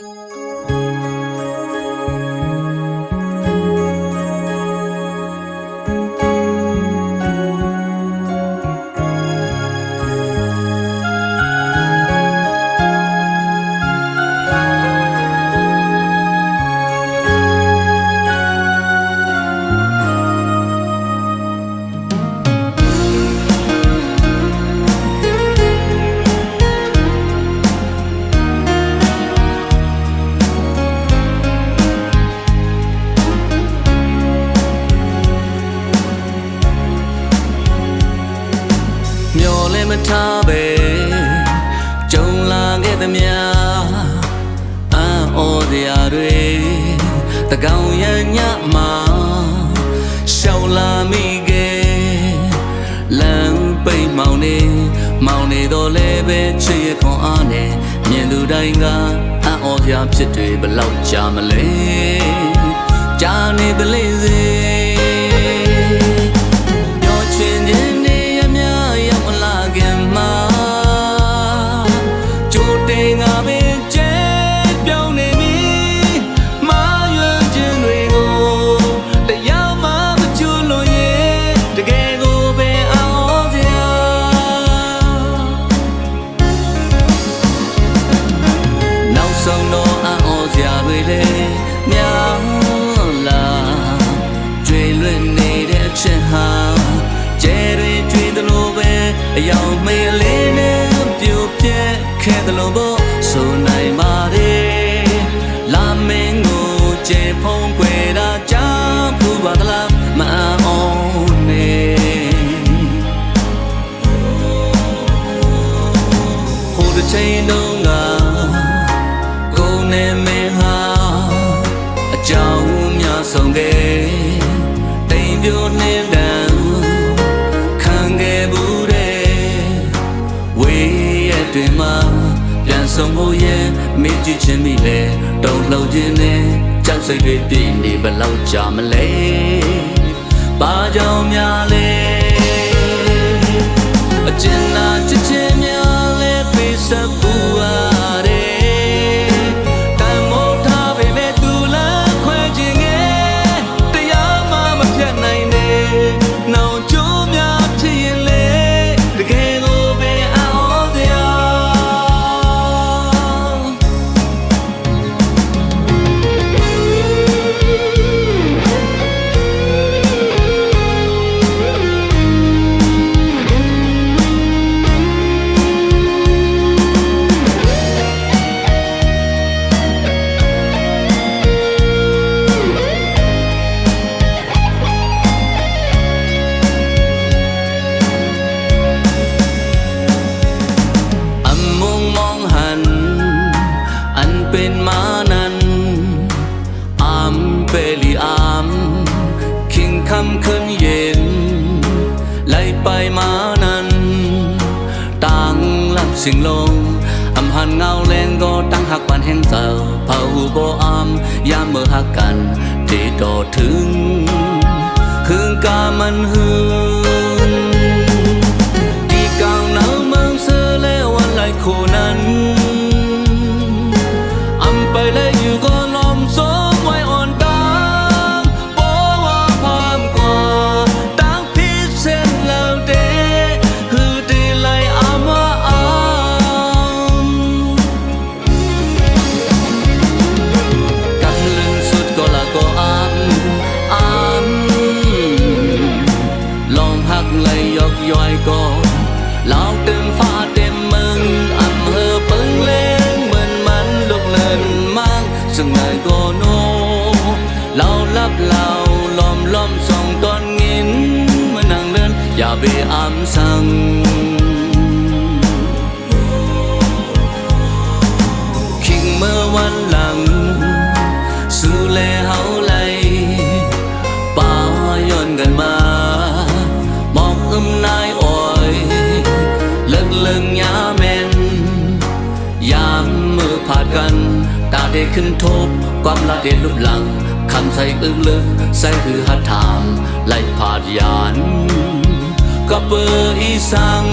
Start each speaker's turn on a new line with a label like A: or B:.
A: Música ထားပဲကြုံလာခဲ့သမျှအံ့ဩစရာတွေတကောင်ရညမှာရှောင်လာမိခဲ့လမ်းပိတ်မောင်နေမောင်နေတော့လည်းပဲချစ်ရခွန်အားနဲ့မြင်သူတိုင်းကအံ့ဩစရာဖြစ်တွေဘလောက်ကြာမလဲကြာနေပလိစေ ခဲ့သလိုပေါ့ဆိုနိုင်ပါတယ်လာမင်းကိုကျဲဖုံးကွယ်တာကြားဖူးပါသလားမအံ့ဩနဲ့ဟိုတစ်ချိန်လုံးကကိုယ်နဲ့မင်းဟာအကြောင်းများဆုံးခဲ့တိမ်ပြိုနှင်း တွင်မှာပြန်ဆုံးဖို့ရဲ့မေ့ကြည့်ခြင်းမိလေတုံ့လှုပ်ခြင်းနဲ့ကြောက်စိတ်တွေပြင်းနေဘလောက်ကြာမလဲဘာကြောင့်များလဲအကျဉ်းလာ คำคืนเย็นไล่ไปมานั้น ต่างลับสิ่งลงอำหันเงาแรงก็ตั้งหักปันแห่งเจ้าเผาบ่อามยามเมื่อหักกันที่ดอถึง คืนกามันหือ ก็โนเราลับเราล้อมล้อมส่องตอนงินมื่อนั่งเดินอย่าไปอ้ำสั่งคิงเมื่อวันหลัง สู่เลเฮาไหลป่าย้อนกันมามองอึมนายอ่อยเลิกเลิงยาแมนยามมือผ่ากันตาได้ขึ้นทบ ความละเด็ดลุบหลังคำใส่อึ้งลึกใส่คือหัดถามไล่ผาดยานก็เบอร์อีสัง